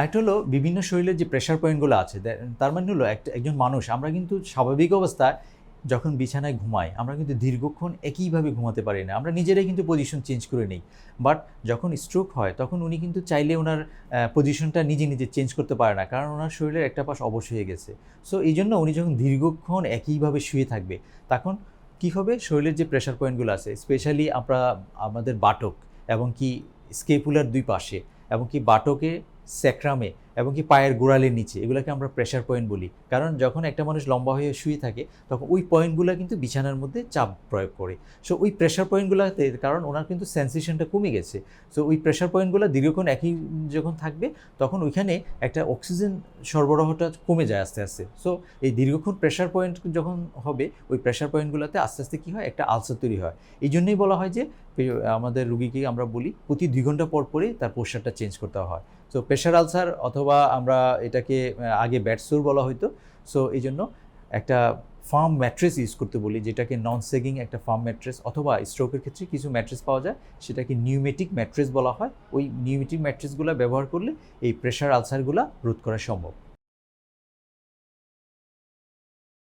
আরেকটা হলো বিভিন্ন শরীরের যে প্রেশার পয়েন্টগুলো আছে তার মানে হলো একটা, একজন মানুষ, আমরা কিন্তু স্বাভাবিক অবস্থায় যখন বিছানায় ঘুমাই, আমরা কিন্তু দীর্ঘক্ষণ একইভাবে ঘুমাতে পারি না। আমরা নিজেরাই কিন্তু পজিশন চেঞ্জ করে নিই। বাট যখন স্ট্রোক হয়, তখন উনি কিন্তু চাইলে ওনার পজিশনটা নিজে নিজে চেঞ্জ করতে পারে না, কারণ ওনার শরীরের একটা পাশ অবশ হয়ে গেছে। সো এই জন্য উনি যখন দীর্ঘক্ষণ একইভাবে শুয়ে থাকবে, তখন কী হবে? শরীরের যে প্রেশার পয়েন্টগুলো আছে স্পেশালি আমরা, আমাদের বাটক এবং কি স্কেপুলার দুই পাশে এবং কি বাটকে স্যাক্রামে এবং কি পায়ের গোড়ালির নিচে, এগুলোকে আমরা প্রেশার পয়েন্ট বলি। কারণ যখন একটা মানুষ লম্বা হয়ে শুয়ে থাকে, তখন ওই পয়েন্টগুলো কিন্তু বিছানার মধ্যে চাপ প্রয়োগ করে। সো ওই প্রেশার পয়েন্টগুলোতে কারণ ওনার কিন্তু সেন্সেশনটা কমে গেছে। সো ওই প্রেশার পয়েন্টগুলো দীর্ঘক্ষণ একই যখন থাকবে, তখন ওইখানে একটা অক্সিজেন সরবরাহটা কমে যায় আস্তে আস্তে। সো এই দীর্ঘক্ষণ প্রেশার পয়েন্ট যখন হবে, ওই প্রেশার পয়েন্টগুলোতে আস্তে আস্তে কী হয়? একটা আলসার তৈরি হয়। এই জন্যই বলা হয় যে আমাদের রুগীকে আমরা বলি, প্রতি দুই ঘণ্টা পর পরে তার পোস্টারটা চেঞ্জ করতে হয়। সো প্রেশার আলসার অথবা আমরা এটাকে আগে ব্যাটসুর বলা হতো সো এই জন্য একটা ফার্ম ম্যাট্রেস ইউজ করতে বলি, যেটাকে নন সেগিং একটা ফার্ম ম্যাট্রেস অথবা স্ট্রোকের ক্ষেত্রে কিছু ম্যাট্রেস পাওয়া যায়, সেটাকে নিউমেটিক ম্যাট্রেস বলা হয়। ওই নিউমেটিক ম্যাট্রেসগুলো ব্যবহার করলে এই প্রেশার আলসারগুলো রোধ করা সম্ভব।